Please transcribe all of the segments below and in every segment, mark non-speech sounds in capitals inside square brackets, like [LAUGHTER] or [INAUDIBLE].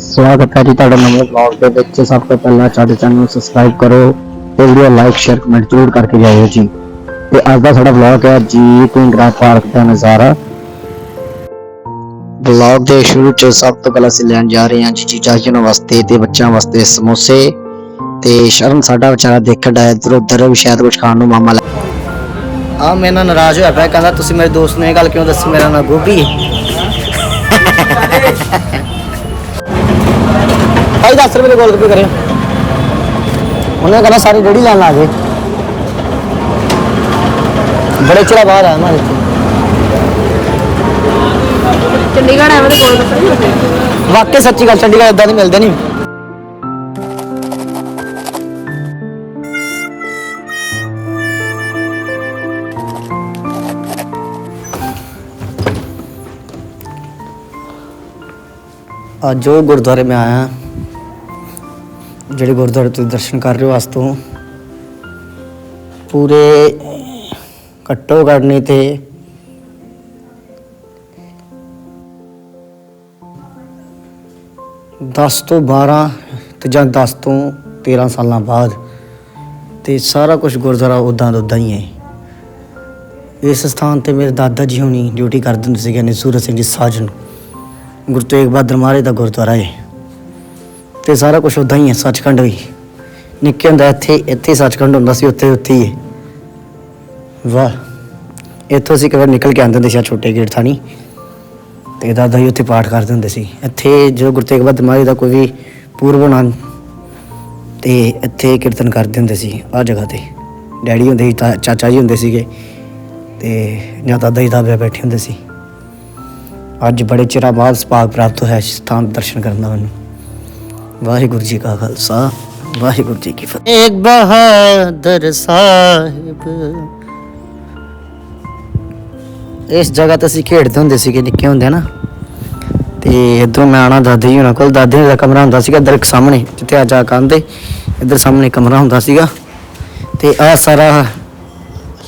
ਸਵਾਗਤ ਹੈ ਜੀ ਤੁਹਾਡਾ ਨਵੇਂ ਵਲੌਗ ਦੇ ਵਿੱਚ। ਸਭ ਤੋਂ ਪਹਿਲਾਂ ਸਾਡੇ ਚੈਨਲ ਨੂੰ ਸਬਸਕ੍ਰਾਈਬ ਕਰੋ ਤੇ ਵੀਡੀਓ ਲਾਈਕ ਸ਼ੇਅਰ ਕਮੈਂਟ ਜ਼ਰੂਰ ਕਰਕੇ ਜਾਇਓ ਜੀ। ਤੇ ਅੱਜ ਦਾ ਸਾਡਾ ਵਲੌਗ ਹੈ ਜੀ ਪਿੰਗਰਾ ਪਾਰਕ ਦਾ ਨਜ਼ਾਰਾ। ਵਲੌਗ ਦੇ ਸ਼ੁਰੂ ਚ ਸਭ ਤੋਂ ਪਹਿਲਾਂ ਅਸੀਂ ਲੈਣ ਜਾ ਰਹੇ ਹਾਂ ਜੀ ਚੀਚਾ ਜੀ ਵਾਸਤੇ ਤੇ ਬੱਚਿਆਂ ਵਾਸਤੇ ਸਮੋਸੇ। ਤੇ ਸ਼ਰਨ ਸਾਡਾ ਵਿਚਾਰਾ ਦੇਖਣ ਦਾ ਇਧਰ ਉਧਰ ਵੀ ਸ਼ਾਇਦ ਕੁਝ ਖਾਣ ਨੂੰ ਮਾਮਾ ਲੈ ਆ ਮੇਰੇ ਨਾਲ ਨਾਰਾਜ਼ ਹੋਇਆ ਪਿਆ ਕਹਿੰਦਾ ਤੁਸੀਂ ਮੇਰੇ ਦੋਸਤ ਨੂੰ ਇਹ ਗੱਲ ਕਿਉਂ ਦੱਸੀ? ਮੇਰਾ ਨਾਂ ਗੋਭੀ ਹੈ। [LAUGHS] ਭਾਈ 10 ਰੁਪਏ ਦੇ ਗੋਲ ਗੱਪੇ ਕਰਿਓ। ਉਹਨੇ ਕਹਿੰਦਾ ਸਾਰੀ ਰੇੜੀ ਲੈਣ ਆ ਗਏ। ਬੜੇ ਚਿਰ ਬਾਅਦ ਆਇਆ ਮੈਂ ਚੰਡੀਗੜ੍ਹ ਐਵੇਂ ਦੇ ਕੋਲ ਗੱਪੇ ਨਹੀਂ ਹੁੰਦੇ ਵਾਕਈ ਸੱਚੀ ਗੱਲ ਚੰਡੀਗੜ੍ਹ ਇਦਾਂ ਦੀ ਮਿਲਦੇ ਨਹੀਂ। ਅੱਜ ਉਹ ਗੁਰਦੁਆਰੇ ਮੈਂ ਆਇਆ। ਜਿਹੜੇ ਗੁਰਦੁਆਰੇ ਤੁਸੀਂ ਦਰਸ਼ਨ ਕਰ ਰਹੇ ਹੋ ਅੱਜ ਪੂਰੇ ਘੱਟੋ ਘੱਟ ਨਹੀਂ ਤੇ ਦਸ ਤੋਂ 12 ਤੇ ਜਾਂ 10 ਤੋਂ 13 ਸਾਲਾਂ ਬਾਅਦ ਤੇ ਸਾਰਾ ਕੁਝ ਗੁਰਦੁਆਰਾ ਉਦਾਂ ਦਾ ਉਦਾਂ ਹੀ ਹੈ। ਇਸ ਸਥਾਨ ਤੇ ਮੇਰੇ ਦਾਦਾ ਜੀ ਹੁਣੀ ਡਿਊਟੀ ਕਰਦੇ ਹੁੰਦੇ ਸੀਗੇ ਨੇ ਸੂਰਜ ਸਿੰਘ ਜੀ ਸਾਜਨ। ਗੁਰੂ ਤੇਗ ਬਹਾਦਰ ਮਹਾਰਾਜ ਦਾ ਗੁਰਦੁਆਰਾ ਹੈ। ਤੇ ਸਾਰਾ ਕੁਝ ਉਦਾਂ ਹੀ ਹੈ, ਸੱਚਖੰਡ ਵੀ। ਨਿੱਕੇ ਹੁੰਦਾ, ਇੱਥੇ ਇੱਥੇ ਸੱਚਖੰਡ ਹੁੰਦਾ ਸੀ, ਉੱਥੇ ਉੱਥੇ ਹੀ ਹੈ। ਵਾਹ। ਇੱਥੋਂ ਅਸੀਂ ਕਦੇ ਨਿਕਲ ਕੇ ਆਉਂਦੇ ਹੁੰਦੇ ਸੀ ਆਹ ਛੋਟੇ ਗੇਟ ਥਾਣੀ। ਤੇ ਦਾਦਾ ਜੀ ਉੱਥੇ ਪਾਠ ਕਰਦੇ ਹੁੰਦੇ ਸੀ। ਇੱਥੇ ਜੋ ਗੁਰੂ ਤੇਗ ਬਹਾਦਰ ਮਹਾਰਾਜ ਦਾ ਕੋਈ ਵੀ ਪੂਰਬ ਆਨੰਦ ਤੇ ਇੱਥੇ ਕੀਰਤਨ ਕਰਦੇ ਹੁੰਦੇ ਸੀ, ਆਹ ਜਗ੍ਹਾ ਤੇ। ਡੈਡੀ ਹੁੰਦੇ ਸੀ, ਤਾਂ, ਚਾਚਾ ਜੀ ਹੁੰਦੇ ਸੀਗੇ। ਤੇ ਜਾਂ ਦਾਦਾ ਜੀ ਦਾ ਬੈਠੇ ਹੁੰਦੇ ਸੀ। ਅੱਜ ਬੜੇ ਚਿਰਾਂ ਬਾਅਦ ਸੁਭਾਗ ਪ੍ਰਾਪਤ ਹੋਇਆ ਇਸ ਸਥਾਨ ਦਰਸ਼ਨ ਕਰਨ ਦਾ ਮੈਨੂੰ। ਵਾਹਿਗੁਰੂ ਜੀ ਕਾ ਖਾਲਸਾ ਵਾਹਿਗੁਰੂ ਜੀ ਕੀ ਫਤਿਹ। ਇੱਕ ਬਹਾਦਰ ਸਾਹਿਬ। ਇਸ ਜਗ੍ਹਾ ਤੇ ਅਸੀਂ ਖੇਡਦੇ ਹੁੰਦੇ ਸੀਗੇ ਨਿੱਕੇ ਹੁੰਦੇ ਨਾ। ਤੇ ਇਧਰੋਂ ਮੈਂ ਆਣਾ ਦਾਦੇ ਜੀ ਉਹਨਾਂ ਕੋਲ ਦਾਦੇ ਦਾ ਕਮਰਾ ਹੁੰਦਾ ਸੀਗਾ ਇੱਧਰ ਸਾਹਮਣੇ ਜਿੱਥੇ ਅੱਜ ਆ ਕੰਦੇ ਇੱਧਰ ਸਾਹਮਣੇ ਕਮਰਾ ਹੁੰਦਾ ਸੀਗਾ। ਤੇ ਆ ਸਾਰਾ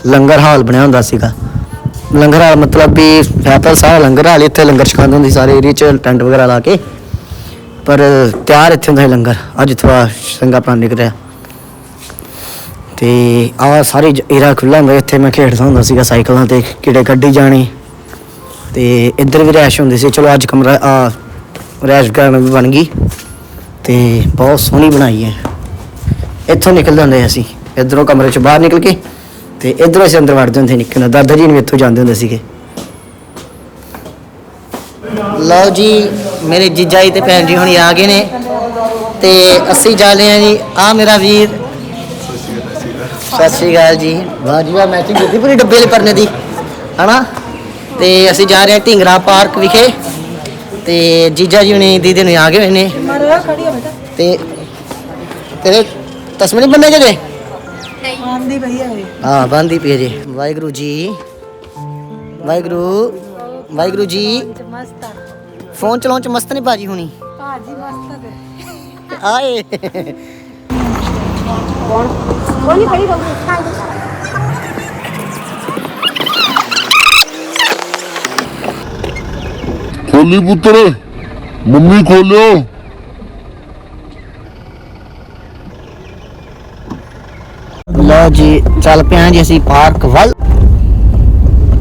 ਲੰਗਰ ਹਾਲ ਬਣਿਆ ਹੁੰਦਾ ਸੀਗਾ। ਲੰਗਰ ਹਾਲ ਮਤਲਬ ਵੀ ਹੈ ਸਾਰਾ ਲੰਗਰ ਹਾਲ ਹੀ, ਇੱਥੇ ਲੰਗਰ ਛਕਾਉਂਦੇ ਹੁੰਦੇ ਸੀ ਸਾਰੇ ਏਰੀਆ 'ਚ ਟੈਂਟ ਵਗੈਰਾ ਲਾ ਕੇ। ਪਰ ਤਿਆਰ ਇੱਥੇ ਹੁੰਦਾ ਸੀ ਲੰਗਰ। ਅੱਜ ਥੋੜਾ ਸੰਗਾ ਪਾਣ ਨਿਕਲਿਆ ਰਿਹਾ। ਤੇ ਆ ਸਾਰੀ ਏਰੀਆ ਖੁੱਲਾ ਹੁੰਦਾ ਇੱਥੇ ਮੈਂ ਖੇਡਦਾ ਹੁੰਦਾ ਸੀਗਾ ਸਾਈਕਲਾਂ ਤੇ, ਕਿਹੜੇ ਗੱਡੀ ਜਾਣੇ। ਤੇ ਇੱਧਰ ਵੀ ਰੈਸ਼ ਹੁੰਦੀ ਸੀ। ਚਲੋ ਅੱਜ ਕਮਰਾ, ਆ ਰੈਸ਼ ਗਾਰਡਨ ਵੀ ਬਣ ਗਈ। ਤੇ ਬਹੁਤ ਸੋਹਣੀ ਬਣਾਈ ਹੈ। ਇੱਥੋਂ ਨਿਕਲਦੇ ਹੁੰਦੇ ਅਸੀਂ। ਇੱਧਰੋਂ ਕਮਰੇ ਚੋਂ ਬਾਹਰ ਨਿਕਲ ਕੇ ਤੇ ਇੱਧਰੋਂ ਅਸੀਂ ਅੰਦਰ ਵੜਦੇ ਹੁੰਦੇ ਸੀ ਨਿੱਕੇ ਦਾਦਾ ਜੀ ਨੂੰ ਇੱਥੋਂ ਜਾਂਦੇ ਹੁੰਦੇ ਸੀਗੇ। ਲਓ ਜੀ ਮੇਰੇ ਜੀਜਾ ਜੀ ਤੇ ਭੈਣ ਜੀ ਹੁਣੀ ਆ ਗਏ ਨੇ ਤੇ ਅਸੀਂ ਜਾ ਰਹੇ ਹਾਂ ਜੀ। ਆ ਮੇਰਾ ਵੀਰ। ਸਤਿ ਸ਼੍ਰੀ ਅਕਾਲ ਜੀ। ਵਾਹ ਜੀ ਵਾਹ ਮੈਚਿੰਗ ਕੀਤੀ ਪੂਰੀ ਡੱਬੇ ਵਾਲੇ ਪਰਨੇ ਦੀ ਹਨਾ? ਤੇ ਅਸੀਂ ਜਾ ਰਹੇ ਹਾਂ ਢਿੰਗਰਾ ਪਾਰਕ ਵਿਖੇ। ਤੇ ਜੀਜਾ ਜੀ ਹੁਣੀ ਦੀਦੀ ਨੂੰ ਆ ਗਏ ਹੋਏ ਨੇ। ਮਾਰੇ ਖੜੀ ਹੋ ਬੇਟਾ ਤੇ ਤੇਰੇ ਤਸਮੇ ਨਹੀਂ ਬੰਨੇ ਜੇ ਭਈਆ ਹੈ ਹਾਂ ਬੰਦੀ ਪਈ ਜੇ। ਵਾਹਿਗੁਰੂ ਜੀ। ਵਾਹਿਗੁਰੂ। ਵਾਹਿਗੁਰੂ ਜੀ। ਫੋਨ ਚਲਾਉਣ ਚ ਮਸਤ ਨਹੀਂ ਬਾਜੀ ਹੁਣੀ। ਭਾਜੀ ਮਸਤ ਆਏ। ਕੋਈ ਨਹੀਂ ਖੜੀ ਰਹੂਗੀ। ਖੋਲੀ ਪੁੱਤਰ ਮੰਮੀ ਖੋਲਿਓ। ਲਓ ਜੀ ਚੱਲ ਪਿਆ ਜੀ ਅਸੀਂ ਪਾਰਕ ਵੱਲ।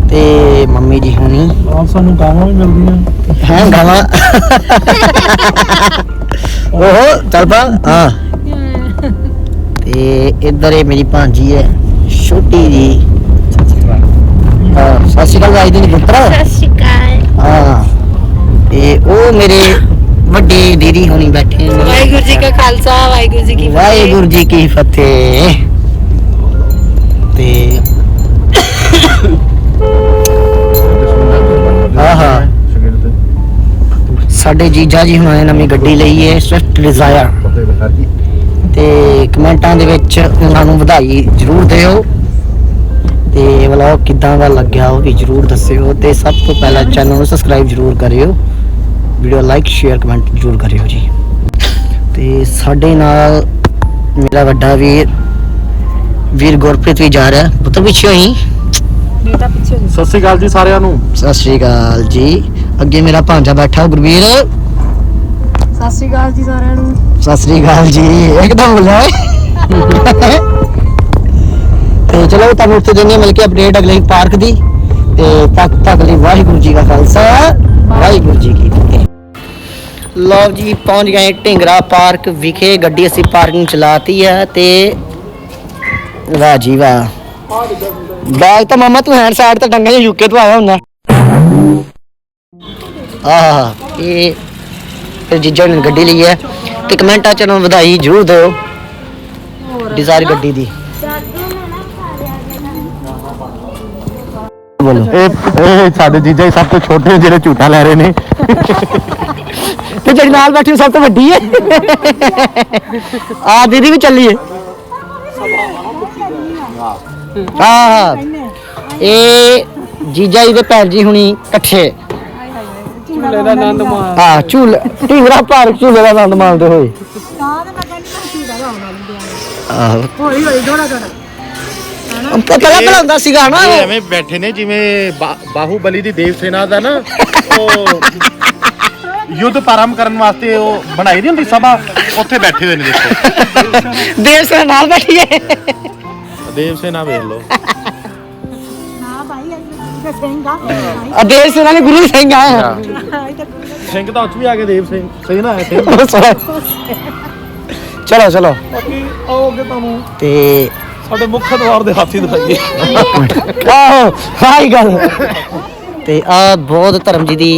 ਤੇ ਮੰਮੀ ਜੀ ਹੁਣੀ। ਆਪ ਸਾਨੂੰ ਗਾਵਾਂ ਵੀ ਮਿਲਦੀਆਂ। ਹੈ ਗਾਵਾਂ [LAUGHS] ਓਹੋ ਚੱਲ ਪਾ ਹਾਂ। ਤੇ ਇੱਧਰ ਇਹ ਮੇਰੀ ਭਾਂਜੀ ਹੈ ਛੋਟੀ ਜੀ। ਹਾਂ ਸਤਿ ਸ਼੍ਰੀ ਅਕਾਲ ਜੀ ਦੀ ਪੁੱਤਰ। ਸਤਿ ਸ਼੍ਰੀ ਅਕਾਲ। ਹਾਂ ਤੇ ਉਹ ਮੇਰੇ ਵੱਡੇ ਦੀਦੀ ਹੁਣੀ ਬੈਠੇ ਨੇ। ਵਾਹਿਗੁਰੂ ਜੀ ਕਾ ਖਾਲਸਾ ਵਾਹਿਗੁਰੂ ਜੀ ਕੀ ਫਤਿਹ। ਵਾਹਿਗੁਰੂ ਜੀ ਕੀ ਫਤਿਹ। ਤੇ ਸਾਡੇ ਜੀਜਾ ਜੀ ਹੁਣਾਂ ਨੇ ਨਵੀਂ ਗੱਡੀ ਲਈ ਹੈ ਸਵਿਫਟ ਡਿਜ਼ਾਇਰ ਤੇ ਕਮੈਂਟਾਂ ਦੇ ਵਿੱਚ ਉਹਨਾਂ ਨੂੰ ਵਧਾਈ ਜ਼ਰੂਰ ਦਿਓ। ਤੇ ਵਲੌਗ ਕਿਦਾਂ ਦਾ ਲੱਗਿਆ ਉਹ ਵੀ ਜ਼ਰੂਰ ਦੱਸਿਓ। ਤੇ ਸਭ ਤੋਂ ਪਹਿਲਾਂ ਚੈਨਲ ਨੂੰ ਸਬਸਕ੍ਰਾਈਬ ਜ਼ਰੂਰ ਕਰਿਓ। ਵੀਡੀਓ ਲਾਈਕ ਸ਼ੇਅਰ ਕਮੈਂਟ ਜ਼ਰੂਰ ਕਰਿਓ ਜੀ। ਤੇ ਸਾਡੇ ਨਾਲ ਮੇਰਾ ਵੱਡਾ ਵੀਰ ਵੀਰ ਗੁਰਪ੍ਰੀਤ ਵੀ ਜਾ ਰਿਹਾ। ਪੁੱਤਰ ਪਿੱਛੇ ਹੋਈ? ਬੇਟਾ ਪਿੱਛੇ ਹੋ ਸਤਿ ਸ਼੍ਰੀ ਅਕਾਲ ਜੀ ਸਾਰਿਆਂ ਨੂੰ। ਸਤਿ ਸ਼੍ਰੀ ਅਕਾਲ ਜੀ। ਅੱਗੇ ਮੇਰਾ ਭਾਂਜਾ ਬੈਠਾ ਗੁਰਵੀਰ। ਸਤਿ ਸ਼੍ਰੀ ਅਕਾਲ ਜੀ ਸਾਰਿਆਂ ਨੂੰ। ਸਤਿ ਸ੍ਰੀ ਅਕਾਲ ਜੀ ਇੱਕਦਮ ਬੋਲਿਆ ਓਏ। ਤੇ ਚਲੋ ਤੁਹਾਨੂੰ ਉੱਥੇ ਦਿੰਦੇ ਹਾਂ ਮਿਲ ਕੇ ਅਪਡੇਟ ਅਗਲੇ ਪਾਰਕ ਦੀ। ਤੇ ਤੱਕ ਤੱਕ ਲਈ ਵਾਹਿਗੁਰੂ ਜੀ ਕਾ ਖਾਲਸਾ ਵਾਹਿਗੁਰੂ ਜੀ ਕੀ ਫਤਿਹ। ਲਓ ਜੀ ਪਹੁੰਚ ਗਏ ਢਿੰਗਰਾ ਪਾਰਕ ਵਿਖੇ ਗੱਡੀ ਅਸੀਂ ਪਾਰਕਿੰਗ ਚਲਾਤੀ ਹੈ ਤੇ ਵਾਹ ਜੀ ਵਾਹ। ਬੈਗ ਤਾਂ ਮਾਮਾ ਤੂੰ ਹੈਂਡ ਸਾਈਡ ਤੇ ਟੰਗਿਆ ਯੂਕੇ ਤੋਂ ਆਇਆ ਹੁੰਦਾ। ਆਹ ਇਹ ਫਿਰ ਜੀਜਾ ਨੇ ਗੱਡੀ ਲਈ ਹੈ। ਤੇ ਕਮੈਂਟਾਂ ਚ ਨੂੰ ਵਧਾਈ ਜ਼ਰੂਰ ਦਿਓ। ਡਿਜ਼ਾਇਰ ਗੱਡੀ ਦੀ। ਬੋਲੋ। ਇਹ ਇਹ ਸਾਡੇ ਜੀਜਾ ਹੀ ਸਭ ਤੋਂ ਛੋਟੇ ਨੇ ਜਿਹੜੇ ਝੂਟਾ ਲੈ ਰਹੇ ਨੇ। ਤੇ ਜਿਹੜੀ ਨਾਲ ਬੈਠੀ ਉਹ ਸਭ ਤੋਂ ਵੱਡੀ ਹੈ। ਆ ਦੀਦੀ ਵੀ ਚੱਲੀ ਹੈ ਹਾਂ। ਇਹ ਜੀਜਾ ਜੀ ਦੇ ਭੈਣ ਜੀ ਹੁਣੀ ਇਕੱਠੇ। ਝੂਲੇ ਦਾ ਆਨੰਦ ਮਾਣ ਹਾਂ ਝੂਲ ਢਿੰਗਰਾ ਪਾਰਕ ਝੂਲੇ ਦਾ ਆਨੰਦ ਮਾਣਦੇ ਹੋਏ। ਆਹੋ। ਹੌਲੀ ਹੌਲੀ ਥੋੜਾ ਥੋੜਾ ਪਹਿਲਾਂ ਪਹਿਲਾਂ ਹੁੰਦਾ ਸੀਗਾ ਨਾ ਇਹ ਐਵੇਂ ਬੈਠੇ ਨੇ ਜਿਵੇਂ ਬਾ- ਬਾਹੂਬਲੀ ਦੀ ਦੇਵ ਸੇਨਾ ਦਾ ਨਾ ਉਹ ਯੁੱਧ ਪ੍ਰਾਰੰਭ ਕਰਨ ਵਾਸਤੇ ਉਹ ਬਣਾਈ ਨਹੀਂ ਹੁੰਦੀ ਸਭਾ ਉੱਥੇ ਬੈਠੇ ਹੋਏ ਨੇ ਦੇਖੋ। ਦੇਵ ਸਿੰਘ ਨਾਲ ਬੈਠੀ ਹੈ ਦੇਵ ਸੇਨਾ ਵੇਖ ਲਓ। ਸਿੰਘ ਆ। ਦੇਵ ਸਿੰਘ ਨਾਲ ਗੁਰੂ ਸਿੰਘ ਆ। ਸਿੰਘ ਤਾਂ ਉੱਚ ਵੀ ਆ ਕੇ ਦੇਵ ਸਿੰਘ। ਸੇਨਾ ਹੈ ਸਿੰਘ। [LAUGHS] ਚਲੋ ਚਲੋ। ਬਾਕੀ ਆਓਗੇ ਤੁਹਾਨੂੰ ਤੇ ਸਾਡੇ ਮੁੱਖ ਦਵਾਰ ਦੇ ਹਾਥੀ ਦਿਖਾਈਏ। ਆਹੋ ਹਾਈ ਗੱਲ। ਤੇ ਆ ਬੌਧ ਧਰਮ ਜੀ ਦੀ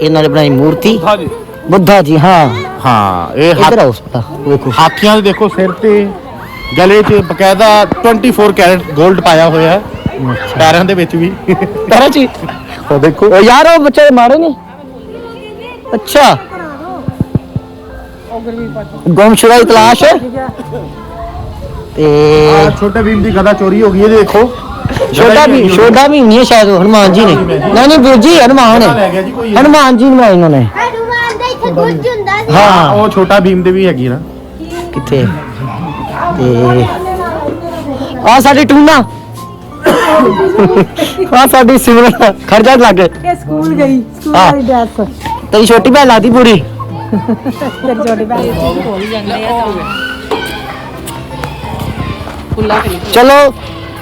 ਇਹਨਾਂ ਨੇ ਬਣਾਈ ਮੂਰਤੀ। ਹਾਂਜੀ ਬੁੱਧਾ ਜੀ ਹਾਂ। ਹਾਂ ਇਹ ਇੱਧਰ ਆਓ ਪਤਾ ਵੇਖੋ। ਹਾਥੀਆਂ ਦੇ ਦੇਖੋ ਸਿਰ ਤੇ ਗਲੇ 'ਚ ਬਕਾਇਦਾ 24 ਕੈਰਟ 골ਡ ਪਾਇਆ ਹੋਇਆ ਹੈ। ਪੈਰਾਂ ਦੇ ਵਿੱਚ ਵੀ। ਪੈਰਾਂ ਜੀ ਉਹ ਦੇਖੋ। ਉਹ ਯਾਰ ਉਹ ਬੱਚੇ ਮਾਰੇ ਨੇ? ਅੱਛਾ। ਗੁੰਮਸ਼ੁਦਾ ਦੀ ਤਲਾਸ਼। ਤੇ ਆਹ ਛੋਟੇ ਭੀਮ ਦੀ ਗਦਾ ਚੋਰੀ ਹੋ ਗਈ ਇਹ ਦੇਖੋ। ਛੋਟਾ ਵੀ ਛੋਟਾ ਵੀ ਨਹੀਂ ਹੈ ਸ਼ਾਇਦ ਉਹ ਹਨੂਮਾਨ ਜੀ ਨੇ। ਨਹੀਂ ਨਹੀਂ ਵੀਰ ਜੀ ਹਨੂਮਾਨ ਲੈ ਹੈ ਗਿਆ ਜੀ ਕੋਈ ਹਨੂਮਾਨ ਜੀ ਨੂੰ ਇਹਨਾਂ ਨੇ। ਹਨੂਮਾਨ ਦਾ ਇੱਥੇ ਗੁੱਜ ਹੁੰਦਾ ਸੀ। ਹਾਂ ਉਹ ਛੋਟਾ ਭੀਮ ਦੇ ਵੀ ਹੈਗੀ ਨਾ। ਕਿੱਥੇ? ਤੇ ਆ ਸਾਡੀ ਟੂਨਾ। ਆ ਸਾਡੀ ਸਿਮਰਨ ਖਰਜਾ ਲੱਗ ਇਹ ਸਕੂਲ ਗਈ ਸਕੂਲ ਹਾਂ। ਵਾਲੀ ਡਰੈਸ ਤੇਰੀ ਛੋਟੀ ਭੈਣ ਲਾਦੀ ਪੂਰੀ। ਤੇਰੀ ਛੋਟੀ ਭੈਣ। ਭੁੱਲ ਜਾਂਦੇ ਆ ਚਲੋ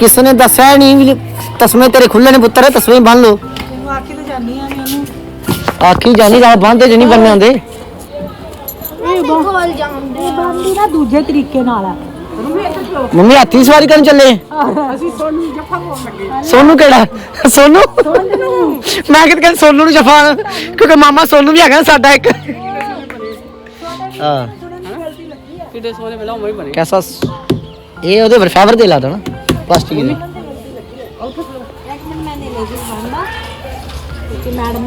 ਕਿਸੇ ਨੇ ਦੱਸਿਆ ਨਹੀਂ ਵੀ ਤਸਮੇ ਤੇਰੇ ਖੁੱਲੇ ਨੇ ਪੁੱਤਰ ਤਸਮੇ ਬੰਨ ਲਓ। ਤੂੰ ਆਖੀ ਤਾਂ ਜਾਨੀ ਆ ਮੈਨੂੰ ਆਖੀ ਜਾਨੀ ਰਾਹ ਬੰਨਦੇ ਜੇ ਨਹੀਂ ਬੰਨੇ ਆਉਂਦੇ। ਇਹ ਬੋਲ ਜਾਂਦੇ ਇਹ ਬੰਦੀ ਨਾ ਦੂਜੇ ਤਰੀਕੇ ਨਾਲ ਆ। ਮੰਮੀ ਹਾਥੀ ਸਵਾਰੀ ਕਰਨ ਚੱਲੇ? ਅਸੀਂ ਸੋਨੂੰ ਜੱਫਾ ਬੋਲ ਲੱਗੇ। ਸੋਨੂ ਕਿਹੜਾ? ਸੋਨੂ? ਮੈਂ ਕਿਤੇ ਕਹਿੰਦਾ ਸੋਨੂ ਨੂੰ ਜਫਾ ਕਿਉਂਕਿ ਮਾਮਾ ਸੋਨੂ ਵੀ ਹੈਗਾ ਨਾ ਸਾਡਾ ਇੱਕ। ਹਾਂ। ਕਿਤੇ ਸੋਨੇ ਮਿਲਾ ਉਮਰ ਹੀ ਬਣੇ ਕੈਸਾ ਇਹ ਉਹਦੇ ਪਰ ਫਾਈਬਰ ਦੇ ਲਾ ਦੇਣਾ ਪਲਾਸਟਿਕ ਦੇ।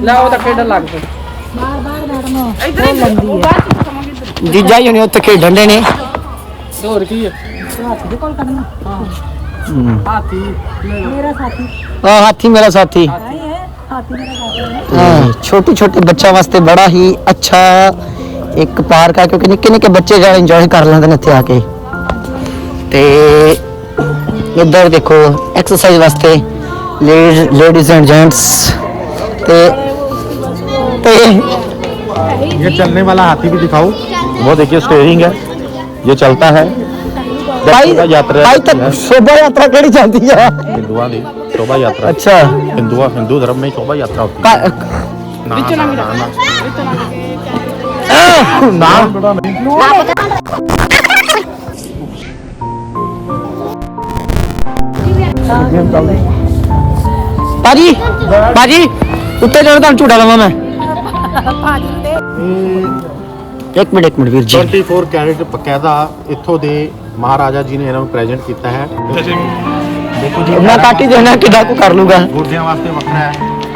ਲੈ ਉਹ ਤਾਂ ਖੇਡਣ ਲੱਗ ਪਏ। ਬਾਰ ਬਾਰ ਮੈਡਮ ਇੱਧਰ ਹੀ ਜੀਜਾ ਹੀ ਹੁਣੇ ਉੱਥੇ ਖੇਡਣ ਦੇ ਨੇ। ਤੇ ਹੋਰ ਕੀ ਹੈ ਹੱਥ ਦੇ ਕੋਲ ਕਰਨਾ ਹਾਥੀ ਮੇਰਾ ਸਾਥੀ ਆ ਹਾਥੀ ਮੇਰਾ ਸਾਥੀ ਆਈ ਹੈ ਹਾਥੀ ਮੇਰਾ ਸਾਥੀ ਹਾਂ ਛੋਟੇ ਛੋਟੇ ਬੱਚਿਆਂ ਵਾਸਤੇ ਬੜਾ ਹੀ ਅੱਛਾ ਇੱਕ ਪਾਰਕ ਹੈ ਕਿਉਂਕਿ ਨਿੱਕੇ ਨਿੱਕੇ ਬੱਚੇ ਜਿਹੜਾ ਇੰਜੋਏ ਕਰ ਲੈਂਦੇ ਨੇ ਇੱਥੇ ਆ ਕੇ ਤੇ ਇੱਧਰ ਦੇਖੋ ਐਕਸਰਸਾਈਜ਼ ਵਾਸਤੇ ਲੇਡੀਜ਼ ਐਂਡ ਜੈਂਟਸ ਤੇ ਤੇ ये चलने वाला हाथी भी दिखाओ वो देखिए स्टेयरिंग है ये चलता तो है। शोभा यात्रा करी जाती है। हिंदुआ की शोभा यात्रा। अच्छा। हिंदुआ हिंदू धर्म में शोभा यात्रा होती है। पाजी पाजी उत्ते चढ़ता झूठा लगा मैं। ਇੱਕ ਮਿੰਟ ਇੱਕ ਮਿੰਟ ਵੀਰ ਜੀ। 24 ਕੈਰਟ ਬਕਾਇਦਾ ਇੱਥੋਂ ਦੇ ਮਹਾਰਾਜਾ ਜੀ ਨੇ ਇਹਨਾਂ ਨੂੰ ਪ੍ਰੈਜ਼ੈਂਟ ਕੀਤਾ ਹੈ। ਦੇਖੋ ਜੀ ਮੈਂ ਕੱਟ ਹੀ ਦੇਣਾ ਕਿੱਦਾਂ ਕੋ ਕਰ ਲੂਗਾ ਗੁਰਦਿਆਂ ਵਾਸਤੇ ਵੱਖਰਾ ਹੈ।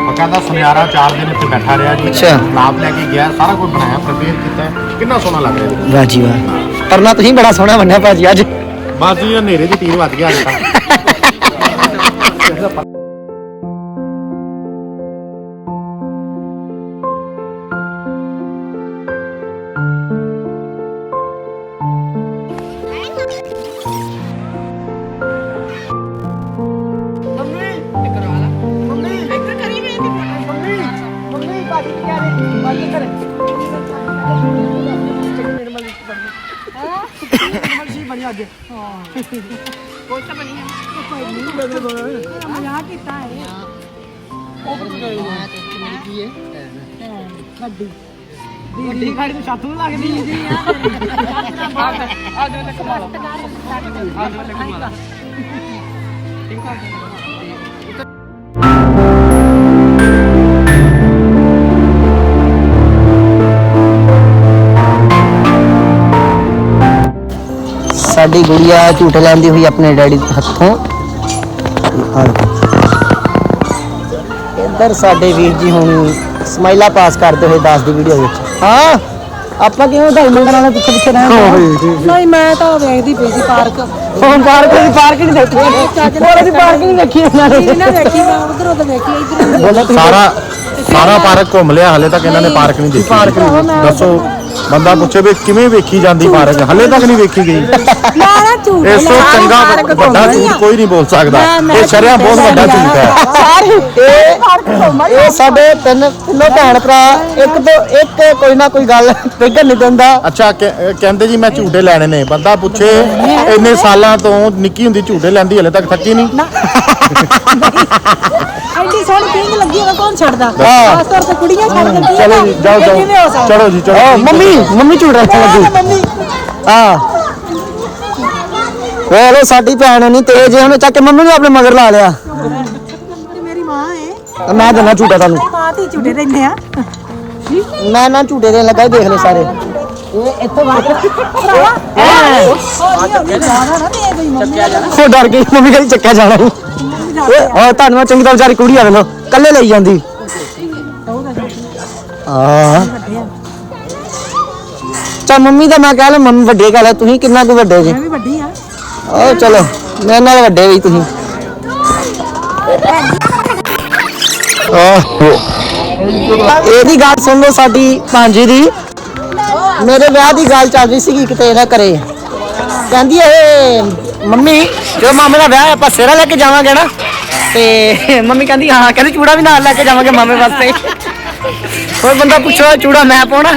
ਬਕਾਇਦਾ ਸੁਨਿਆਰਾ ਚਾਰ ਦਿਨ ਇੱਥੇ ਬੈਠਾ ਰਿਹਾ ਜੀ। ਅੱਛਾ। ਨਾਪ ਲੈ ਕੇ ਗਿਆ ਸਾਰਾ ਕੁਝ ਬਣਾਇਆ ਪ੍ਰਪੇਅਰ ਕੀਤਾ ਹੈ। ਕਿੰਨਾ ਸੋਹਣਾ ਲੱਗ ਰਿਹਾ ਜੀ। ਵਾਹ ਜੀ ਵਾਹ। ਪਰਨਾ ਤੁਸੀਂ ਬੜਾ ਸੋਹਣਾ ਬੰਨਿਆ ਭਾਜੀ ਅੱਜ। ਬਸ ਜੀ ਹਨੇਰੇ ਦੀ ਤੀਰ ਵੱਜ ਗਿਆ ਅੱਜ ਤਾਂ। [LAUGHS] ਬਣੀ ਅੱਜ ਕੋਈ ਤਾਂ ਬਣੀ ਮਜ਼ਾਕ ਕੀਤਾ ਹੈ। ਵੱਡੀ ਖਾੜੀ ਨੂੰ ਛੱਤ ਨੂੰ ਲੱਗਦੀ ਜੀ ਆ ਆ ਦੇ ਲੈ ਕਮਾਲ ਆ ਦੇ ਲੈ ਕਮਾਲ ਠੀਕ ਆ ਸਾਡੀ ਗੁੜੀਆ ਝੂਠ ਲੈਂਦੀ ਹੋਈ ਆਪਣੇ ਡੈਡੀ ਦੇ ਹੱਥੋਂ। ਦੇਖੋ। ਇੱਧਰ ਸਾਡੇ ਵੀਰ ਜੀ ਹੁਣ ਸਮਾਈਲਾ ਪਾਸ ਕਰਦੇ ਹੋਏ ਦੱਸ ਦੀ ਵੀਡੀਓ ਵਿੱਚ ਹਾਂ? ਆਪਾਂ ਕਿਉਂ ਢਾਈ ਮਿੰਟਾਂ ਨਾਲ ਪਿੱਛੇ ਪਿੱਛੇ ਰਹਿਣਾ ਨਹੀਂ ਮੈਂ ਤਾਂ ਵੇਖਦੀ ਪਈ ਸੀ ਪਾਰਕ। ਹੁਣ ਪਾਰਕ ਦੀ ਪਾਰਕਿੰਗ ਦੇਖੀ ਉਹਦੀ ਪਾਰਕਿੰਗ ਦੇਖੀ ਇਹਨਾਂ ਨੇ। ਨਾ ਵੇਖੀ ਮੈਂ ਉਧਰੋਂ ਤਾਂ ਵੇਖੀ ਇਧਰੋਂ ਸਾਰਾ ਸਾਰਾ ਪਾਰਕ ਘੁੰਮ ਲਿਆ ਹਲੇ ਤੱਕ ਇਹਨਾਂ ਨੇ ਪਾਰਕ ਨਹੀਂ ਦੇਖੀ। ਪਾਰਕ ਦੱਸੋ ਬੰਦਾ ਪੁੱਛੇ ਵੀ ਕਿਵੇਂ ਵੇਖੀ ਜਾਂਦੀ ਪਾਰਕ? ਹਲੇ ਤੱਕ ਨਹੀਂ ਵੇਖੀ ਗਈ। ਨਾ ਨਾ ਝੂਠ ਇਸ ਤੋਂ ਚੰਗਾ ਵੱਡਾ ਝੂਠ ਕੋਈ ਨਹੀਂ ਬੋਲ ਸਕਦਾ। ਇਹ ਸ਼ਰਿਆ ਬਹੁਤ ਵੱਡਾ ਝੂਠ ਹੈ। ਸਾਰੇ ਇਹ ਸਾਡੇ ਤਿੰਨ ਤਿੰਨੋਂ ਭੈਣ ਭਰਾ ਇੱਕ ਤੋਂ ਇੱਕ ਕੋਈ ਨਾ ਕੋਈ ਗੱਲ ਪਿਗਣ ਨਹੀਂ ਦਿੰਦਾ। ਅੱਛਾ ਕਹਿੰਦੇ ਜੀ ਮੈਂ ਝੂਟੇ ਲੈਣੇ ਨੇ। ਬੰਦਾ ਪੁੱਛੇ ਇੰਨੇ ਸਾਲਾਂ ਤੋਂ ਨਿੱਕੀ ਹੁੰਦੀ ਝੂਟੇ ਲੈਂਦੀ ਹਲੇ ਤੱਕ ਥੱਕੀ ਨਹੀਂ। [LAUGHS] ਐਡੀ ਸੋਹਣੀ ਪਿੰਗ ਲੱਗੀ ਹੋਵੇ ਕੌਣ ਛੱਡਦਾ ਹਾਂ। ਖਾਸ ਤੌਰ ਤੇ ਕੁੜੀਆਂ ਛੱਡ ਦਿੰਦੀਆਂ ਚਲੋ ਜੀ ਜਾਓ ਇਹ ਕਿਵੇਂ ਹੋ ਜਾਓ ਸਕਦਾ ਚਲੋ ਜੀ ਚਲੋ ਓ ਮੰਮੀ ਮੰਮੀ ਝੂਠ ਰੱਖਣ ਲੱਗੀ ਮੰਮੀ ਹਾਂ ਵੇਖ ਲਓ ਸਾਡੀ ਭੈਣ ਨਹੀਂ ਤੇਜ਼ ਉਹਨੇ ਚੱਕ ਕੇ ਮੰਮੀ ਨੂੰ ਆਪਣੇ ਮਗਰ ਲਾ ਲਿਆ ਤੇ ਮੇਰੀ ਮਾਂ ਹੈ ਤਾਂ ਮੈਂ ਦਿੰਦਾ ਝੂਟਾ ਤੁਹਾਨੂੰ ਮਾਂ ਤੇ ਹੀ ਝੂਠੇ ਰਹਿੰਦੇ ਆ ਮੈਂ ਨਾ ਝੂਟੇ ਦੇਣ ਲੱਗਾ ਇਹ ਦੇਖ ਲੈ ਸਾਰੇ ਇਹ ਇੱਥੋਂ ਬਾਹਰ ਭਰਾਵਾ ਉਹ ਡਰ ਗਈ ਮੰਮੀ ਕਹਿੰਦੀ ਚੱਕਿਆ ਜਾਣਾ ਈ। ਓਏ ਉਹ ਤੁਹਾਨੂੰ ਮੈਂ ਚੰਗੀ ਤਰ੍ਹਾਂ ਵਿਚਾਰੀ ਕੁੜੀ ਆ ਵੇਲੋ ਕੱਲੇ ਲਈ ਜਾਂਦੀ। ਆ ਚਾ ਮੰਮੀ ਦਾ ਮੈਂ ਕਹਿ ਲਾਂ ਮੰਮੀ ਵੱਡੇ ਕਹਿ ਲੈ ਤੁਸੀਂ ਕਿੰਨਾ ਕੁ ਵੱਡੇ ਜੀ? ਮੈਂ ਵੀ ਵੱਡੀ ਆ। ਓ ਚਲੋ ਮੇਰੇ ਨਾਲ ਵੱਡੇ ਵੀ ਤੁਸੀਂ। ਇਹਦੀ ਗੱਲ ਸੁਣ ਲਓ ਸਾਡੀ ਭਾਂਜੀ ਦੀ। ਮੇਰੇ ਵਿਆਹ ਦੀ ਗੱਲ ਚੱਲ ਰਹੀ ਸੀਗੀ ਕਿਤੇ ਇਹਦਾ ਕਰੇ ਕਹਿੰਦੀ ਇਹ ਮੰਮੀ ਜਦੋਂ ਮਾਮੇ ਦਾ ਵਿਆਹ ਆਪਾਂ ਸਿਹਰਾ ਲੈ ਕੇ ਜਾਵਾਂਗੇ ਨਾ। ਤੇ ਮੰਮੀ ਕਹਿੰਦੀ ਹਾਂ ਕਹਿੰਦੀ ਚੂੜਾ ਵੀ ਨਾਲ ਲੈ ਕੇ ਜਾਵਾਂਗੇ ਮਾਮੇ ਵਾਸਤੇ ਕੋਈ ਬੰਦਾ ਪੁੱਛੋ ਚੂੜਾ ਮੈਂ ਪਾਉਣਾ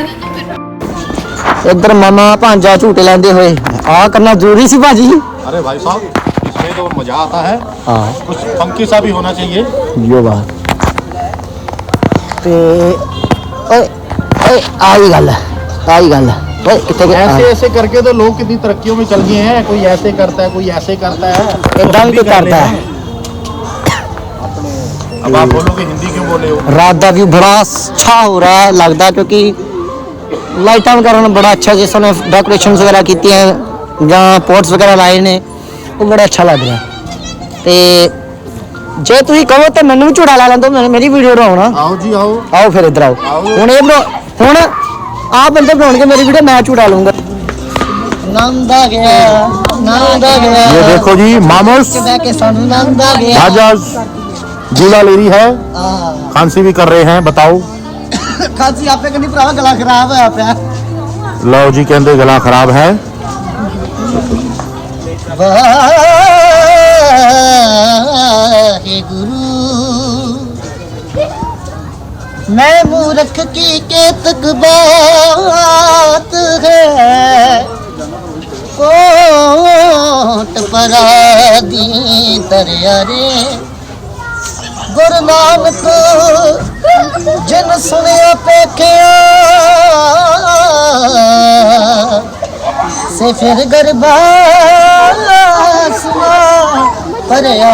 ਇੱਧਰ ਮਾਮਾ ਭਾਂਜਾ ਝੂਟੇ ਲੈਂਦੇ ਹੋਏ ਆ ਕਰਨਾ ਜ਼ਰੂਰੀ ਸੀ ਭਾਜੀ अरे भाई साहब इसमें तो मजा आता है ਹਾਂ कुछ फंकी सा भी होना चाहिए ਜੋ ਬਾਤ ਤੇ ਓਏ ਓਏ ਆਈ ਗੱਲ ਹੈ, ਆਈ ਗੱਲ ਹੈ। ਓਏ ਕਿੱਥੇ ਗਿਆ ऐसे ऐसे करके तो लोग कितनी तरक्कियों में चल गए हैं कोई ऐसे करता है कोई ऐसे करता है तो इतना हम भी तो कर करता लेते है। हैं। अब आप बोलोगे हिंदी क्यों बोले हो रात का व्यू बड़ा अच्छा हो रहा है लगता है क्योंकि लाइटा वगैरह ने बड़ा अच्छा जिस ने डेकोरेशन वगैरह की हैं ਜਾਂ ਪੋਟਸ ਵਗੈਰਾ ਲਾਏ ਨੇ ਉਹ ਬੜਾ ਅੱਛਾ ਲੱਗ ਰਿਹਾ ਤੇ ਜੇ ਤੁਸੀਂ ਕਹੋ ਤਾਂ ਮੈਨੂੰ ਵੀ ਝੂੜਾ ਲਾ ਲੈਂਦੋ ਮੇਰੀ ਵੀਡੀਓ ਬਣਾਉਣਾ आओ जी आओ ਆਓ ਫਿਰ ਇੱਧਰ ਆਓ ਹੁਣ ਇਹ ਬਣਾ ਹੁਣ ਆ ਬੰਦੇ ਬਣਾਉਣਗੇ ਮੇਰੀ ਵੀਡੀਓ ਮੈਂ ਝੂੜਾ ਲਊਂਗਾ ਨੰਦ ਆ ਗਿਆ ਨੰਦ ਆ ਗਿਆ ये देखो जी मामस ਬਹਿ ਕੇ ਸਾਨੂੰ ਨੰਦ ਆ ਗਿਆ भाजाज झूला ले रही है। हाँ। खांसी भी कर रहे हैं बताओ। [COUGHS] खांसी आप गला खराब है आप लो जी कहते गला खराब है। गुरु। मैं मूर्ख की केतक बात है। कोट परा दी दरिया रे। ਗੁਰੂ ਨਾਨਕ ਜਿਨ ਸੁਣਿਆ ਪੇਖਿਆ। ਸੇ ਫਿਰ ਗਰਬਾ ਸੁਣਾ ਪਰਿਆ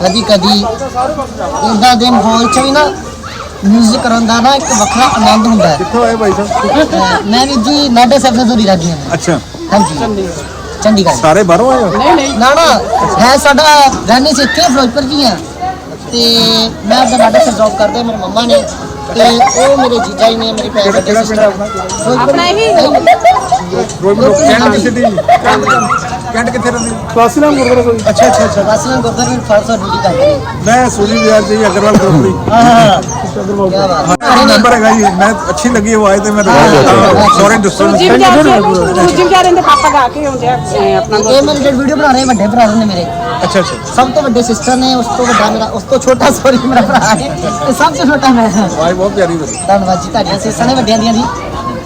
ਕਦੀ ਕਦੀ ਇਹਦਾ ਦੇ ਮਾਹੌਲ ਚ ਵੀ ਨਾ ਮਿਊਜ਼ਿਕ ਕਰਨ ਦਾ ਨਾ ਇੱਕ ਵੱਖਰਾ ਆਨੰਦ ਹੁੰਦਾ ਹੈ। ਕਿੱਥੋਂ ਆਏ ਭਾਈ ਸਾਹਿਬ? ਮੈਂ ਵੀ ਜੀ ਨਾਡੇ ਸਾਹਿਬ ਤੋਂ ਦੂਰੀ ਲੱਗਿਆ ਅੱਛਾ। ਹਾਂਜੀ। ਚੰਡੀਗੜ੍ਹ ਸਾਰੇ ਬਾਹਰੋਂ ਆਏ ਹੋ? ਨਹੀਂ ਨਹੀਂ। ਨਾ ਨਾ ਹੈ ਸਾਡਾ ਰਹਿਣੀ ਸੀ ਇੱਥੇ ਫਿਰੋਜ਼ਪੁਰ ਜੀ ਆ ਤੇ ਮੈਂ ਆਪਦਾ ਨਾਟਕ ਸਰਜੋਬ ਕਰਦਾ ਮੇਰੇ ਮੰਮਾ ਨੇ। ਤੇ ਉਹ ਮੇਰੇ ਜੀਜਾ ਜੀ ਨੇ ਮੇਰੇ ਪੈਰ ਆਪਣਾ? ਆਪਣਾ ਇਹੀ ਰੋਜ਼ ਰੋਜ਼ ਕਹਿਣਾ ਕੈਂਟ ਕਿੱਥੇ ਰਹਿੰਦੇ ਹੋ? ਕਲਾਸੀ ਨਾਮ ਗੁਰਦੁਆਰਾ ਅੱਛਾ ਅੱਛਾ ਅੱਛਾ। ਅਸਲਨ ਗੁਰਦੁਆਰੇ ਵਿੱਚ 500 ਡਿਊਟੀ ਕਰਦੇ ਮੈਂ ਸੂਰੀ ਵਿਹਾਰ ਜੀ ਅਗਰਵਾਲ ਗਰੁੱਪ ਦੀ ਹਾਂ ਨੰਬਰ ਹੈਗਾ ਜੀ। ਮੈਂ ਅੱਛੀ ਲੱਗੀ ਆਵਾਜ਼ ਤੇ ਮੈਂ ਸੌਰੀ ਦੱਸੋ। ਜੀ ਜਿਮ ਜਾ ਪਾਪਾ ਗਾ ਕੇ ਆਉਂਦੇ ਆ ਆਪਣਾ ਇਹ ਮੇਰੇ ਜਿਹੜੇ ਵੀਡੀਓ ਬਣਾ ਰਹੇ ਵੱਡੇ ਭਰਾ ਨੇ ਮੇਰੇ। ਅੱਛਾ ਅੱਛਾ। ਸਭ ਤੋਂ ਵੱਡੇ ਸਿਸਟਰ ਨੇ ਉਸ ਤੋਂ ਵੱਡਾ ਮੇਰਾ ਉਸ ਤੋਂ ਛੋਟਾ ਸੋਰੀ ਮੇਰਾ ਭਰਾ ਹੈ। ਤੇ ਸਭ ਤੋਂ ਛੋਟਾ ਮੈਂ। ਹਾਂ। ਆਵਾਜ਼ ਬਹੁਤ ਪਿਆਰੀ ਬਣੀ ਧੰਨਵਾਦ ਜੀ ਤੁਹਾਡੀਆਂ ਸਿਸਟਰ ਨੇ ਵੱਡਿਆਂ ਦੀਆਂ ਜੀ।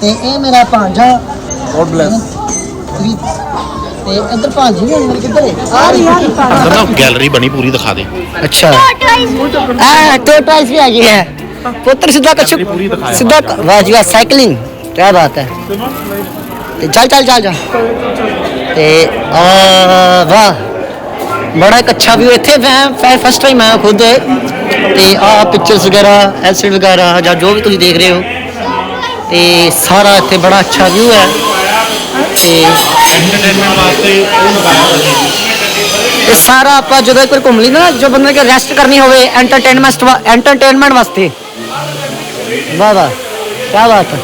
ਤੇ ਇਹ ਮੇਰਾ ਭਾਂਜਾ ਗੋਡ ਬlesਸ गैलरी बनी पूरी दिखा दे अच्छा भी आ गई है पुत्र सीधा कछु सीधा वाह जी वाह साइकिलिंग क्या बात है चल चल चल जा ते आ वाह बड़ा एक अच्छा व्यू इतने मैं फ़र्स्ट टाइम आया खुद ते आ पिक्चर्स वगैरह एसिड वगैरह या जो भी तुम देख रहे हो ते सारा इतने बड़ा अच्छा व्यू है ਤੇ ਐਂਟਰਟੇਨਮੈਂਟ ਵਾਸਤੇ ਉਹ ਲਗਾਇਆ ਹੋਇਆ ਇਹ ਸਾਰਾ ਆਪਾਂ ਜਦੋਂ ਇੱਕ ਵਾਰ ਘੁੰਮ ਲਈ ਨਾ ਜੋ ਬੰਦੇ ਕੇ ਰੈਸਟ ਕਰਨੀ ਹੋਵੇ ਐਂਟਰਟੇਨਮੈਂਟ ਐਂਟਰਟੇਨਮੈਂਟ ਵਾਸਤੇ। ਵਾਹ ਵਾਹ ਕੀ ਬਾਤ ਹੈ।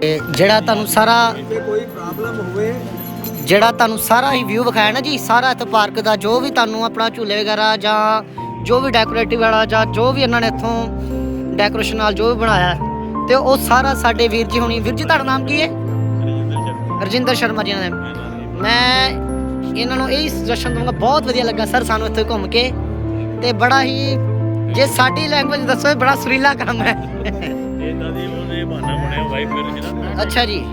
ਤੇ ਜਿਹੜਾ ਤੁਹਾਨੂੰ ਸਾਰਾ ਜਿਹੜਾ ਤੁਹਾਨੂੰ ਸਾਰਾ ਹੀ ਵਿਊ ਵਿਖਾਇਆ ਨਾ ਜੀ ਸਾਰਾ ਇੱਥੇ ਪਾਰਕ ਦਾ ਜੋ ਵੀ ਤੁਹਾਨੂੰ ਆਪਣਾ ਝੂਲੇ ਵਗੈਰਾ ਜਾਂ ਜੋ ਵੀ ਡੈਕੋਰੇਟਿਵ ਵਾਲਾ ਜਾਂ ਜੋ ਵੀ ਇਹਨਾਂ ਨੇ ਇੱਥੋਂ ਡੈਕੋਰੇਸ਼ਨ ਨਾਲ ਜੋ ਵੀ ਬਣਾਇਆ ਤੇ ਉਹ ਸਾਰਾ ਸਾਡੇ ਵੀਰ ਜੀ ਹੋਣੀ। ਵੀਰ ਜੀ ਤੁਹਾਡਾ ਨਾਮ ਕੀ ਹੈ? ਰਜਿੰਦਰ ਸ਼ਰਮਾ। ਜੀ ਦਾ ਮੈਂ ਇਹਨਾਂ ਨੂੰ ਇਹ ਸਜੈਸ਼ਨ ਦਊਂਗਾ ਬਹੁਤ ਵਧੀਆ ਲੱਗਾ ਸਰ ਸਾਨੂੰ ਇੱਥੇ ਘੁੰਮ ਕੇ। ਤੇ ਬੜਾ ਹੀ ਜੇ ਸਾਡੀ ਲੈਂਗੁਏਜ ਦੱਸੋ ਬੜਾ ਸੁਰੀਲਾ ਕੰਮ ਹੈ। ਉਹਨੇ ਬਹਾਨਾ ਵਾਈਫ ਮੇਰੇ ਅੱਛਾ ਜੀ।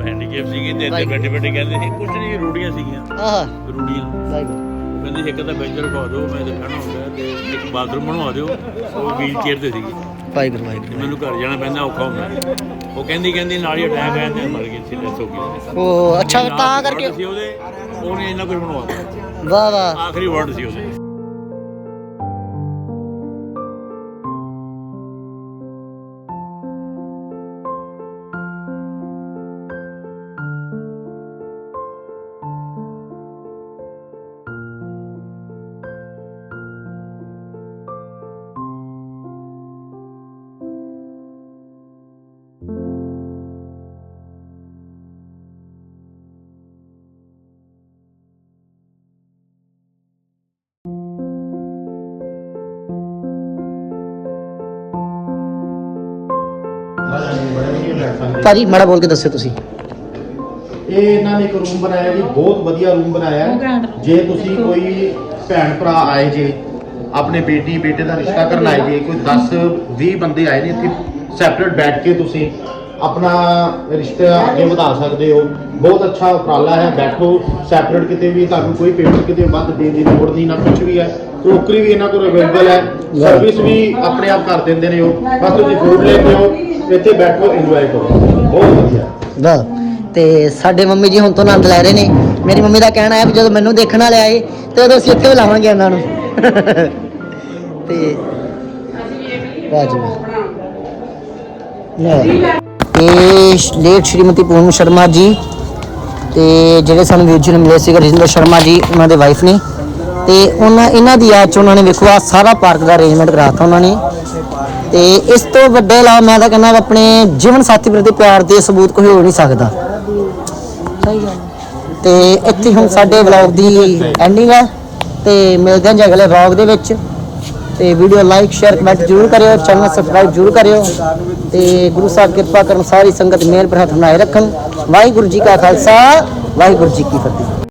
ਹੈਂਡੀਕੈਪ ਸੀਗੀ ਤੇ ਇੱਥੇ। ਬੈਠੇ ਬੈਠੇ ਕਹਿੰਦੇ ਸੀ ਕੁਛ ਨਹੀਂ ਰੂੜੀਆਂ ਸੀਗੀਆਂ। ਆਹ। ਰੂੜੀਆਂ। ਵਾਹਿਗੁਰੂ ਕਹਿੰਦੇ ਇੱਕ ਤਾਂ ਬੈਂਚ ਰਖਵਾ ਦਿਓ ਮੈਂ ਤੇ ਖੜਾ ਹੁੰਦਾ ਤੇ ਇੱਕ ਬਾਥਰੂਮ ਬਣਵਾ ਦਿਓ ਉਹ ਵੀਲ ਚੇਅਰ ਤੇ ਸੀਗੀ। ਵਾਹਿਗੁਰੂ ਵਾਹਿਗੁਰੂ। ਮੈਨੂੰ ਘਰ ਜਾਣਾ ਪੈਂਦਾ ਔਖਾ ਹੁੰਦਾ ਉਹ ਕਹਿੰਦੀ ਕਹਿੰਦੀ ਨਾਲ ਹੀ ਅਟੈਕ ਆਇਆ ਤੇ ਮਰ ਗਈ ਸੀ ਲੈਸ ਹੋ ਗਈ ਉਹ ਅੱਛਾ ਫਿਰ ਤਾਂ ਕਰਕੇ ਸੀ ਉਹਦੇ ਉਹਨੇ ਇੰਨਾ ਕੁਝ ਬਣਵਾ ਦਿੱਤਾ। ਵਾਹ ਵਾਹ। ਆਖਰੀ ਵਰਡ ਸੀ ਉਹਦੇ। ਭਾਜੀ ਮਾੜਾ ਬੋਲ ਕੇ ਦੱਸਿਓ ਤੁਸੀਂ। ਇਹ ਇਹਨਾਂ ਨੇ ਇੱਕ ਰੂਮ ਬਣਾਇਆ ਜੀ ਬਹੁਤ ਵਧੀਆ ਰੂਮ ਬਣਾਇਆ। ਹੈ। ਜੇ ਤੁਸੀਂ ਕੋਈ ਭੈਣ ਭਰਾ ਆਏ ਜੇ ਆਪਣੇ ਬੇਟੀ ਬੇਟੇ ਦਾ ਰਿਸ਼ਤਾ ਕਰਨ ਆਏ ਜੇ ਕੋਈ 10 20 ਬੰਦੇ ਆਏ ਨੇ ਇੱਥੇ ਸੈਪਰੇਟ ਬੈਠ ਕੇ ਤੁਸੀਂ ਆਪਣਾ ਰਿਸ਼ਤਾ ਅੱਗੇ ਵਧਾ ਸਕਦੇ ਹੋ। ਬਹੁਤ ਅੱਛਾ ਉਪਰਾਲਾ ਹੈ ਬੈਠੋ ਸੈਪਰੇਟ ਕਿਤੇ ਵੀ ਤੁਹਾਨੂੰ ਕੋਈ ਪੇਮੈਂਟ ਕਿਤੇ ਵੱਧ ਦੇਣ ਦੀ ਲੋੜ ਨਹੀਂ ਨਾ ਕੁਝ ਵੀ ਹੈ। ਕਰੋਕਰੀ ਵੀ ਇਹਨਾਂ ਕੋਲ ਅਵੇਲੇਬਲ ਹੈ। ਸਰਵਿਸ ਵੀ ਆਪਣੇ ਆਪ ਕਰ ਦਿੰਦੇ ਨੇ ਉਹ। ਬਸ ਤੁਸੀਂ ਫੂਡ ਲੈ ਕੇ ਆਓ, ਇੱਥੇ ਬੈਠੋ ਇੰਜੋਏ ਕਰੋ। ਬਹੁਤ ਵਧੀਆ। ਵਾਹ ਤੇ ਸਾਡੇ ਮੰਮੀ ਜੀ ਹੁਣ ਤੋਂ ਆਨੰਦ ਲੈ ਰਹੇ ਨੇ। ਮੇਰੀ ਮੰਮੀ ਦਾ ਕਹਿਣਾ ਹੈ ਵੀ ਜਦੋਂ ਮੈਨੂੰ ਦੇਖਣ ਵਾਲੇ ਆਏ, ਤੇ ਉਦੋਂ ਅਸੀਂ ਇੱਥੇ ਬੁਲਾਵਾਂਗੇ ਉਹਨਾਂ ਨੂੰ। [LAUGHS] ਤੇ ਵਾਹ ਜੀ ਇਹ ਲੇਟ ਸ਼੍ਰੀਮਤੀ ਪੂਰਨ ਸ਼ਰਮਾ ਜੀ, ਤੇ ਜਿਹੜੇ ਸਾਨੂੰ ਵੀਰ ਜੀ ਨੂੰ ਮਿਲੇ ਸੀ ਰਜਿੰਦਰ ਸ਼ਰਮਾ ਜੀ, ਉਹਨਾਂ ਦੇ ਵਾਈਫ ਨੇ। ਤੇ ਉਹਨਾਂ ਇਹਨਾਂ ਦੀ ਯਾਦ ਚ ਉਹਨਾਂ ਨੇ ਵੇਖੋ ਆ ਸਾਰਾ ਪਾਰਕ ਦਾ ਅਰੇਂਜਮੈਂਟ ਕਰਾਤਾ ਉਹਨਾਂ ਨੇ। ਤੇ ਇਸ ਤੋਂ ਵੱਡੇ ਇਲਾਵਾ ਮੈਂ ਤਾਂ ਕਹਿੰਦਾ ਆਪਣੇ ਜੀਵਨ ਸਾਥੀ ਪ੍ਰਤੀ ਪਿਆਰ ਦੇ ਸਬੂਤ ਕੋਈ ਹੋ ਨਹੀਂ ਸਕਦਾ। ਤੇ ਇੱਥੇ ਹੁਣ ਸਾਡੇ ਵਲੌਗ ਦੀ ਐਂਡਿੰਗ ਹੈ ਤੇ ਮਿਲਦੇ ਹਾਂ ਜੀ ਅਗਲੇ ਵਲੌਗ ਦੇ ਵਿੱਚ। ਤੇ ਵੀਡੀਓ ਲਾਈਕ ਸ਼ੇਅਰ ਕਮੈਂਟ ਜ਼ਰੂਰ ਕਰਿਓ ਚੈਨਲ ਸਬਸਕ੍ਰਾਈਬ ਜ਼ਰੂਰ ਕਰਿਓ। ਤੇ ਗੁਰੂ ਸਾਹਿਬ ਕਿਰਪਾ ਕਰਨ ਸਾਰੀ ਸੰਗਤ ਮੇਲ ਪਰ ਹੱਥ ਬਣਾਏ ਰੱਖਣ। ਵਾਹਿਗੁਰੂ ਜੀ ਕਾ ਖਾਲਸਾ ਵਾਹਿਗੁਰੂ ਜੀ ਕੀ ਫਤਿਹ।